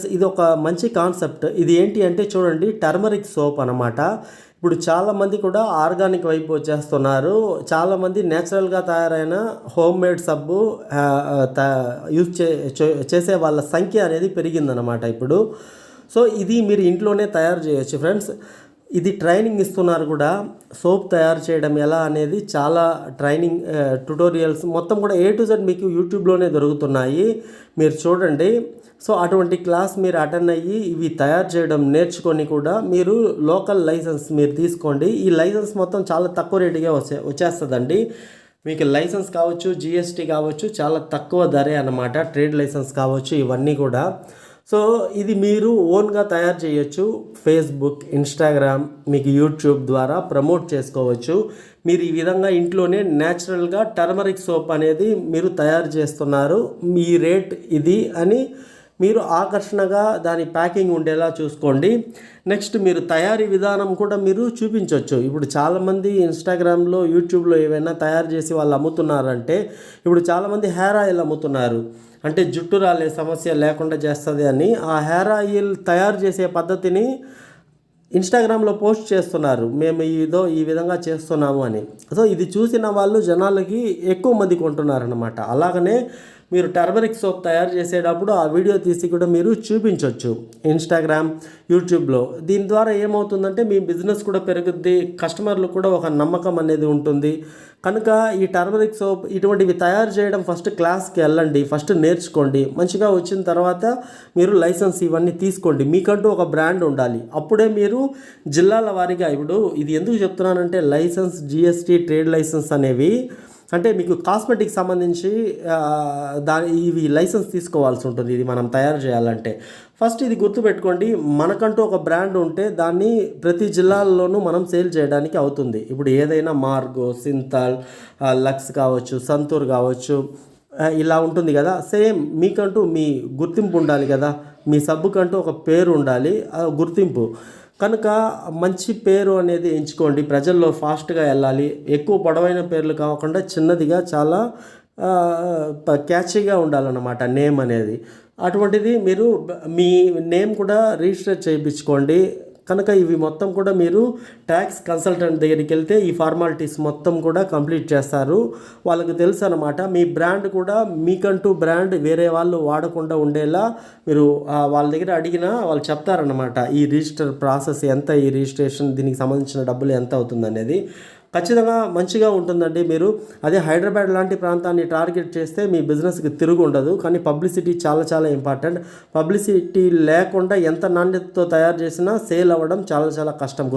Friends ఇది ఒక మంచి కాన్సెప్ట్. ఇది ఏంటి అంటే చూడండి టర్మరిక్ సోప్ అనమాట ఇప్పుడు చాలామంది కూడా ఆర్గానిక్ వైపు వచ్చేస్తున్నారు. చాలామంది నేచురల్గా తయారైన హోమ్ మేడ్ సబ్బు త- యూజ్ చే చే- చేసే వాళ్ళ సంఖ్య అనేది పెరిగిందనమాట ఇప్పుడు. సో ఇది మీరు ఇంట్లోనే తయారు చేయొచ్చు ఫ్రెండ్స్. ఇది ట్రైనింగ్ ఇస్తున్నారు కూడా. సోప్ తయారు చేయడం ఎలా అనేది చాలా ట్రైనింగ్ ట్యుటోరియల్స్ మొత్తం కూడా ఏ టు జెడ్ మీకు యూట్యూబ్లోనే దొరుకుతున్నాయి. మీరు చూడండి. సో అటువంటి క్లాస్ మీరు అటెండ్ అయ్యి ఇవి తయారు చేయడం నేర్చుకొని కూడా మీరు లోకల్ లైసెన్స్ మీరు తీసుకోండి. ఈ లైసెన్స్ మొత్తం చాలా తక్కువ రేటుగా వచ్చే వచ్చేస్తుందండి. మీకు లైసెన్స్ కావచ్చు జిఎస్టీ కావచ్చు చాలా తక్కువ ధరే అన్నమాట. ట్రేడ్ లైసెన్స్ కావచ్చు ఇవన్నీ కూడా. సో ఇది మీరు ఓన్గా తయారు చేయొచ్చు. ఫేస్బుక్ ఇన్స్టాగ్రామ్ మీకు యూట్యూబ్ ద్వారా ప్రమోట్ చేసుకోవచ్చు. మీరు ఈ విధంగా ఇంట్లోనే న్యాచురల్గా టర్మరిక్ సోప్ అనేది మీరు తయారు చేస్తున్నారు. మీ రేట్ ఇది అని మీరు ఆకర్షణగా దాని ప్యాకింగ్ ఉండేలా చూసుకోండి. నెక్స్ట్ మీరు తయారీ విధానం కూడా మీరు చూపించవచ్చు ఇప్పుడు చాలామంది ఇన్స్టాగ్రామ్లో యూట్యూబ్లో ఏవైనా తయారు చేసి వాళ్ళు అమ్ముతున్నారంటే ఇప్పుడు చాలామంది హెయిర్ ఆయిల్ అమ్ముతున్నారు. అంటే జుట్టు రాలే సమస్య లేకుండా చేస్తుంది అని ఆ హెయిర్ ఆయిల్ తయారు చేసే పద్ధతిని ఇన్స్టాగ్రామ్లో పోస్ట్ చేస్తున్నారు. మేము ఇదో ఈ విధంగా చేస్తున్నాము అని. సో ఇది చూసిన వాళ్ళు జనాలకి ఎక్కువ మంది కొంటున్నారనమాట అలాగనే మీరు టర్మరిక్ సోప్ తయారు చేసేటప్పుడు ఆ వీడియో తీసి కూడా మీరు చూపించవచ్చు ఇన్స్టాగ్రామ్ యూట్యూబ్లో దీని ద్వారా ఏమవుతుందంటే మీ బిజినెస్ కూడా పెరుగుద్ది కస్టమర్లు కూడా ఒక నమ్మకం అనేది ఉంటుంది. కనుక ఈ టర్మరిక్ సోప్ ఇటువంటివి తయారు చేయడం ఫస్ట్ క్లాస్కి వెళ్ళండి ఫస్ట్ నేర్చుకోండి. మంచిగా వచ్చిన తర్వాత మీరు లైసెన్స్ ఇవన్నీ తీసుకోండి. మీకంటూ ఒక బ్రాండ్ ఉండాలి. అప్పుడే మీరు జిల్లాల వారీగా ఇప్పుడు ఇది ఎందుకు చెప్తున్నానంటే లైసెన్స్ జిఎస్టీ ట్రేడ్ లైసెన్స్ అనేవి అంటే మీకు కాస్మెటిక్ సంబంధించి దాని ఇవి లైసెన్స్ తీసుకోవాల్సి ఉంటుంది. ఇది మనం తయారు చేయాలంటే. ఫస్ట్ ఇది గుర్తుపెట్టుకోండి మనకంటూ ఒక బ్రాండ్ ఉంటే దాన్ని ప్రతి జిల్లాల్లోనూ మనం సేల్ చేయడానికి అవుతుంది. ఇప్పుడు ఏదైనా మార్గో సింతాల్ లక్స్ కావచ్చు సంతూర్ కావచ్చు ఇలా ఉంటుంది కదా. సేమ్ మీకంటూ మీ గుర్తింపు ఉండాలి కదా. మీ సబ్బుకంటూ ఒక పేరు ఉండాలి గుర్తింపు. కనుక మంచి పేరు అనేది ఎంచుకోండి. ప్రజల్లో ఫాస్ట్గా వెళ్ళాలి. ఎక్కువ పొడవైన పేర్లు కాకుండా చిన్నదిగా చాలా క్యాచీగా ఉండాలన్నమాట నేమ్ అనేది. అటువంటిది మీరు మీ నేమ్ కూడా రిజిస్టర్ చేయించుకోండి. కనుక ఇవి మొత్తం కూడా మీరు ట్యాక్స్ కన్సల్టెంట్ దగ్గరికి వెళ్తే ఈ ఫార్మాలిటీస్ మొత్తం కూడా కంప్లీట్ చేస్తారు. వాళ్ళకి తెలుసు అనమాట మీ బ్రాండ్ కూడా మీకంటూ బ్రాండ్ వేరే వాళ్ళు వాడకుండా ఉండేలా మీరు వాళ్ళ దగ్గర అడిగినా వాళ్ళు చెప్తారనమాట ఈ రిజిస్టర్ ప్రాసెస్ ఎంత ఈ రిజిస్ట్రేషన్ దీనికి సంబంధించిన డబ్బులు ఎంత అవుతుంది అనేది ఖచ్చితంగా మంచిగా ఉంటుందండి. మీరు అదే హైదరాబాద్ లాంటి ప్రాంతాన్ని టార్గెట్ చేస్తే మీ బిజినెస్కి తిరుగు ఉండదు. కానీ పబ్లిసిటీ చాలా చాలా ఇంపార్టెంట్. పబ్లిసిటీ లేకుండా ఎంత నాణ్యతతో తయారు చేసినా సేల్ అవ్వడం చాలా చాలా కష్టం.